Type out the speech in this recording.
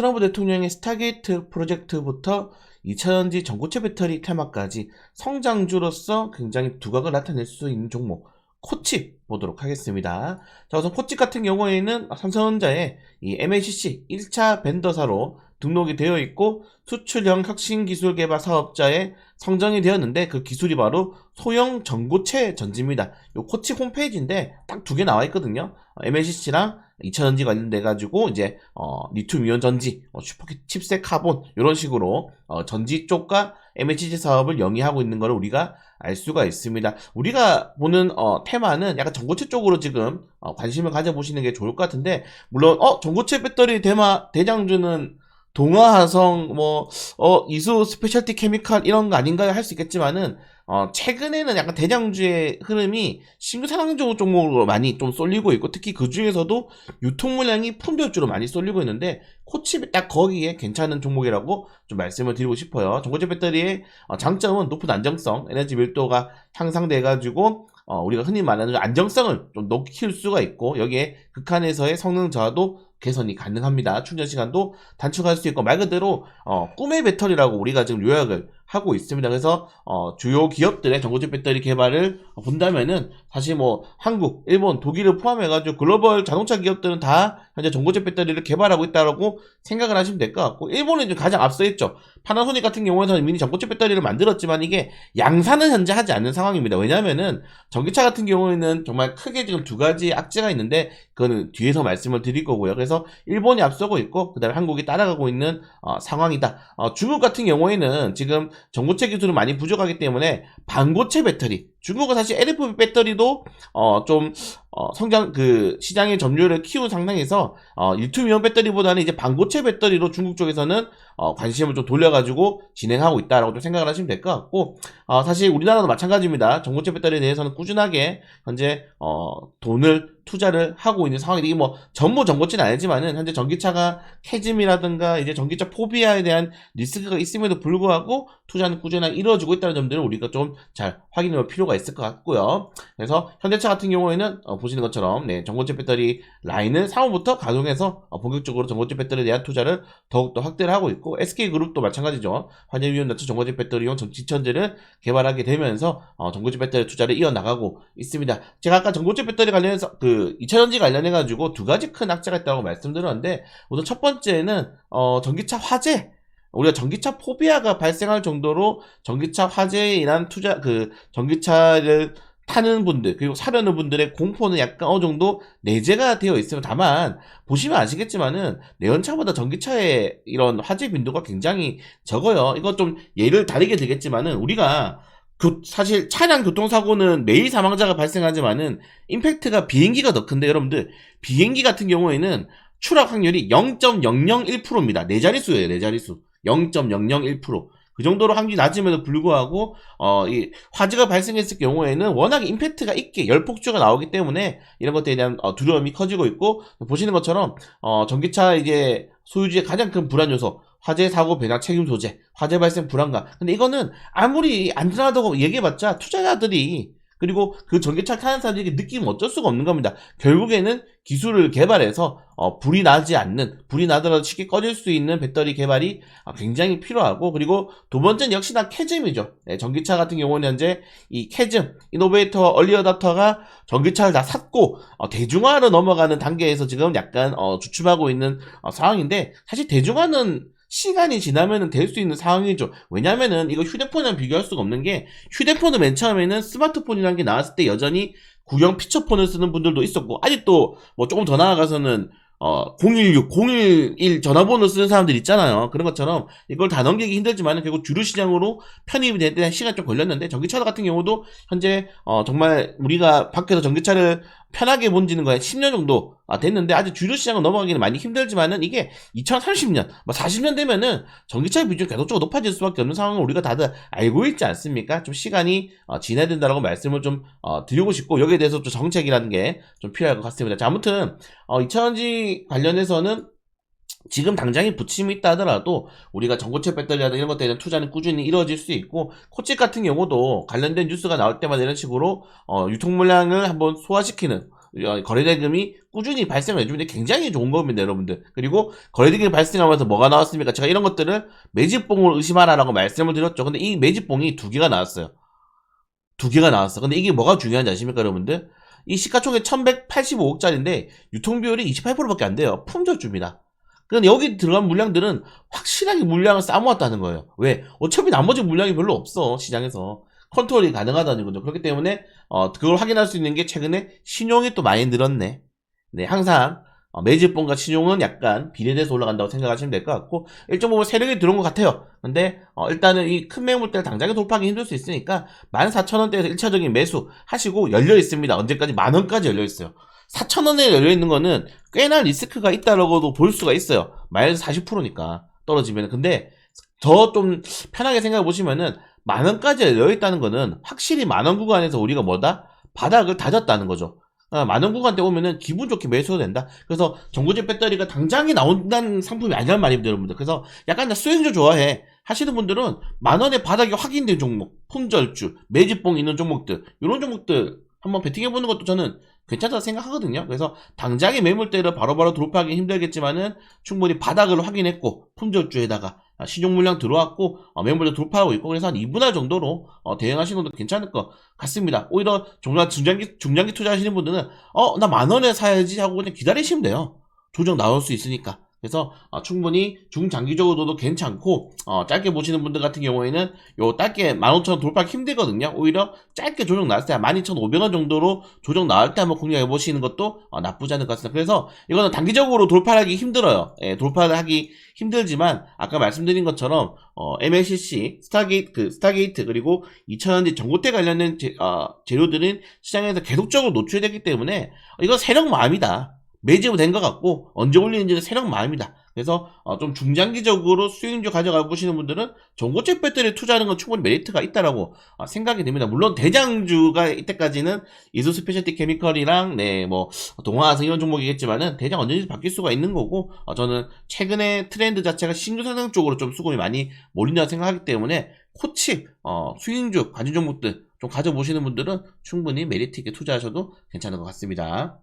트럼프 대통령의 스타게이트 프로젝트부터 2차전지 전고체 배터리 테마까지 성장주로서 굉장히 두각을 나타낼 수 있는 종목 코칩 보도록 하겠습니다. 자, 우선 코칩 같은 경우에는 삼성전자의 이 MACC 1차 벤더사로 등록이 되어 있고 수출형 혁신 기술 개발 사업자에 성정이 되었는데 그 기술이 바로 소형 전고체 전지입니다. 요 코치 홈페이지인데 딱 두 개 나와 있거든요. MLCC랑 2차 전지 관련돼 가지고 이제 어, 리튬 이온 전지, 어, 슈퍼 칩셋 카본 이런 식으로 어, 전지 쪽과 MLCC 사업을 영위하고 있는 것을 우리가 알 수가 있습니다. 우리가 보는 어, 테마는 약간 전고체 쪽으로 지금 어, 관심을 가져보시는 게 좋을 것 같은데 물론 어 전고체 배터리 대마 대장주는 동화화성 뭐어 이수 스페셜티 케미칼 이런 거 아닌가요 할 수 있겠지만은 어 최근에는 약간 대장주의 흐름이 신규 상황종 종목으로 많이 좀 쏠리고 있고 특히 그 중에서도 유통 물량이 품절주로 많이 쏠리고 있는데 코칩이 딱 거기에 괜찮은 종목이라고 좀 말씀을 드리고 싶어요. 전고체 배터리의 어, 장점은 높은 안정성, 에너지 밀도가 향상돼 가지고 어, 우리가 흔히 말하는 안정성을 좀 키울 수가 있고 여기에 극한에서의 성능 저하도 개선이 가능합니다. 충전 시간도 단축할 수 있고 말 그대로 어, 꿈의 배터리라고 우리가 지금 요약을 하고 있습니다. 그래서 어, 주요 기업들의 전고체 배터리 개발을 본다면은 사실 뭐 한국, 일본, 독일을 포함해가지고 글로벌 자동차 기업들은 다 현재 전고체 배터리를 개발하고 있다라고 생각을 하시면 될 것 같고 일본은 지금 가장 앞서 있죠. 파나소닉 같은 경우에는 미니 전고체 배터리를 만들었지만 이게 양산은 현재 하지 않는 상황입니다. 왜냐하면은 전기차 같은 경우에는 정말 크게 지금 두 가지 악재가 있는데 그거는 뒤에서 말씀을 드릴 거고요. 그래서 일본이 앞서고 있고 그다음에 한국이 따라가고 있는 어, 상황이다. 어, 중국 같은 경우에는 지금 전고체 기술은 많이 부족하기 때문에 반고체 배터리 중국은 사실 LFP 배터리도 어 좀 어 성장 그 시장의 점유율을 키운 상당해서 어 리튬이온 배터리보다는 이제 반고체 배터리로 중국 쪽에서는 어 관심을 좀 돌려가지고 진행하고 있다라고 좀 생각을 하시면 될 것 같고 어 사실 우리나라도 마찬가지입니다. 전고체 배터리에 대해서는 꾸준하게 현재 어 돈을 투자를 하고 있는 상황이 이게 뭐 전부 전고체는 아니지만은 현재 전기차가 캐즘이라든가 이제 전기차 포비아에 대한 리스크가 있음에도 불구하고 투자는 꾸준하게 이루어지고 있다는 점들을 우리가 좀 잘 확인해 볼 필요가 있을 것 같고요. 그래서 현대차 같은 경우에는 어, 는 것처럼 네, 전고체 배터리 라인을 3월부터 가동해서 어, 본격적으로 전고체 배터리에 대한 투자를 더욱더 확대를 하고 있고 SK그룹도 마찬가지죠. 환율위원 낮춘 전고체 배터리용 지천제를 개발하게 되면서 어, 전고체 배터리 투자를 이어나가고 있습니다. 제가 아까 전고체 배터리 관련해서 그 2차전지 관련해 가지고 두 가지 큰 악재가 있다고 말씀드렸는데 우선 첫 번째는 어, 전기차 화재 우리가 전기차 포비아가 발생할 정도로 전기차 화재에 인한 투자 그 전기차를 타는 분들 그리고 사려는 분들의 공포는 약간 어느 정도 내재가 되어 있으면 다만 보시면 아시겠지만은 내연차보다 전기차의 이런 화재 빈도가 굉장히 적어요. 이거 좀 예를 다르게 들겠지만은 우리가 교, 사실 차량 교통사고는 매일 사망자가 발생하지만은 임팩트가 비행기가 더 큰데 여러분들 비행기 같은 경우에는 추락 확률이 0.001%입니다. 네 자릿수예요, 네 자릿수. 0.001%. 그 정도로 확률이 낮음에도 불구하고 어, 이 화재가 발생했을 경우에는 워낙 임팩트가 있게 열폭주가 나오기 때문에 이런 것들에 대한 어, 두려움이 커지고 있고 보시는 것처럼 어, 전기차 이제 소유주의 가장 큰 불안 요소 화재 사고 배당 책임 소재 화재 발생 불안감 근데 이거는 아무리 안전하다고 얘기해봤자 투자자들이 그리고 그 전기차 타는 사람들이 느끼면 어쩔 수가 없는 겁니다. 결국에는 기술을 개발해서 어, 불이 나지 않는 불이 나더라도 쉽게 꺼질 수 있는 배터리 개발이 아, 굉장히 필요하고 그리고 두 번째는 역시나 캐즘이죠. 네, 전기차 같은 경우는 현재 이 캐즘 이노베이터 얼리어답터가 전기차를 다 샀고 어, 대중화로 넘어가는 단계에서 지금 약간 어, 주춤하고 있는 어, 상황인데 사실 대중화는 시간이 지나면은 될 수 있는 상황이죠. 왜냐면은 이거 휴대폰이랑 비교할 수가 없는 게 휴대폰은 맨 처음에는 스마트폰이라는 게 나왔을 때 여전히 구형 피처폰을 쓰는 분들도 있었고 아직도 뭐 조금 더 나아가서는 어, 016, 011 전화번호 쓰는 사람들 있잖아요. 그런 것처럼 이걸 다 넘기기 힘들지만 결국 주류 시장으로 편입이 될 때 시간 좀 걸렸는데 전기차 같은 경우도 현재 어, 정말 우리가 밖에서 전기차를 편하게 본지는 거에 10년 정도 아, 됐는데 아직 주류 시장을 넘어가기는 많이 힘들지만은 이게 2030년, 뭐 40년 되면은 전기차 비중이 계속적으로 높아질 수밖에 없는 상황을 우리가 다들 알고 있지 않습니까? 좀 시간이 어, 지나야 된다라고 말씀을 좀 어, 드리고 싶고 여기에 대해서 좀 정책이라는 게 좀 필요할 것 같습니다. 자, 아무튼 어, 2차전지 관련해서는 지금 당장에 부침이 있다 하더라도 우리가 전고체 배터리라든 이런 것들에 대한 투자는 꾸준히 이루어질 수 있고 코치 같은 경우도 관련된 뉴스가 나올 때마다 이런 식으로 어, 유통 물량을 한번 소화시키는 어, 거래대금이 꾸준히 발생을 해주는데 굉장히 좋은 겁니다, 여러분들. 그리고 거래대금이 발생하면서 뭐가 나왔습니까? 제가 이런 것들을 매집봉을 의심하라라고 말씀을 드렸죠. 근데 이 매집봉이 두 개가 나왔어요. 두 개가 나왔어. 근데 이게 뭐가 중요한지 아십니까, 여러분들? 이 시가총액 1185억짜리인데 유통비율이 28%밖에 안 돼요. 품절주입니다. 그런데 여기 들어간 물량들은 확실하게 물량을 쌓아모았다는 거예요. 왜? 어차피 나머지 물량이 별로 없어, 시장에서. 컨트롤이 가능하다는 거죠. 그렇기 때문에, 어, 그걸 확인할 수 있는 게 최근에 신용이 또 많이 늘었네. 네, 항상, 어, 매집본과 신용은 약간 비례돼서 올라간다고 생각하시면 될 것 같고, 일정 부분 세력이 들어온 것 같아요. 근데, 어, 일단은 이 큰 매물대를 당장에 돌파하기 힘들 수 있으니까, 14,000원대에서 1차적인 매수 하시고 열려 있습니다. 언제까지? 만원까지 열려 있어요. 4,000원에 열려 있는 거는 꽤나 리스크가 있다라고도 볼 수가 있어요. 마이너스 40%니까 떨어지면. 근데 더 좀 편하게 생각해 보시면은 만 원까지 열려 있다는 거는 확실히 만 원 구간에서 우리가 뭐다? 바닥을 다졌다는 거죠. 아, 만원 구간대 오면은 기분 좋게 매수가 된다. 그래서 정구제 배터리가 당장에 나온다는 상품이 아니란 말입니다, 여러분들. 그래서 약간 나 수행조 좋아해. 하시는 분들은 만 원의 바닥이 확인된 종목, 품절주, 매집봉 있는 종목들, 이런 종목들 한번 베팅해 보는 것도 저는 괜찮다고 생각하거든요. 그래서 당장의 매물대를 바로바로 돌파하기 힘들겠지만은 충분히 바닥을 확인했고 품절주에다가 신용 물량 들어왔고 어, 매물대 돌파하고 있고 그래서 한 2분할 정도로 어, 대응하시는 것도 괜찮을 것 같습니다. 오히려 중장, 중장기 중장기 투자하시는 분들은 어 나 만 원에 사야지 하고 그냥 기다리시면 돼요. 조정 나올 수 있으니까. 그래서 어, 충분히 중장기적으로도 괜찮고 어, 짧게 보시는 분들 같은 경우에는 요 짧게 15,000원 돌파하기 힘들거든요. 오히려 짧게 조정 나왔을 때 12,500원 정도로 조정 나올 때 한번 공략해 보시는 것도 어, 나쁘지 않을 것 같습니다. 그래서 이거는 단기적으로 돌파하기 힘들어요. 예, 돌파하기 힘들지만 아까 말씀드린 것처럼 어, MLCC, 스타게이트, 그 스타게이트 그리고 2000년대 전고대 관련된 재, 어, 재료들은 시장에서 계속적으로 노출되기 때문에 이건 세력 마음이다. 매집은 된 것 같고 언제 올리는지는 세력 마음이다. 그래서 어, 좀 중장기적으로 수익률 가져가 보시는 분들은 전고체 배터리 투자하는 건 충분히 메리트가 있다라고 어, 생각이 됩니다. 물론 대장주가 이때까지는 이수 스페셜티 케미컬이랑 네뭐 동화화성 이런 종목이겠지만은 대장 언제든지 바뀔 수가 있는 거고 어, 저는 최근에 트렌드 자체가 신규 상승 쪽으로 좀 수급이 많이 몰린다고 생각하기 때문에 코치 어, 수익주 관심 종목들 좀 가져보시는 분들은 충분히 메리트 있게 투자하셔도 괜찮은 것 같습니다.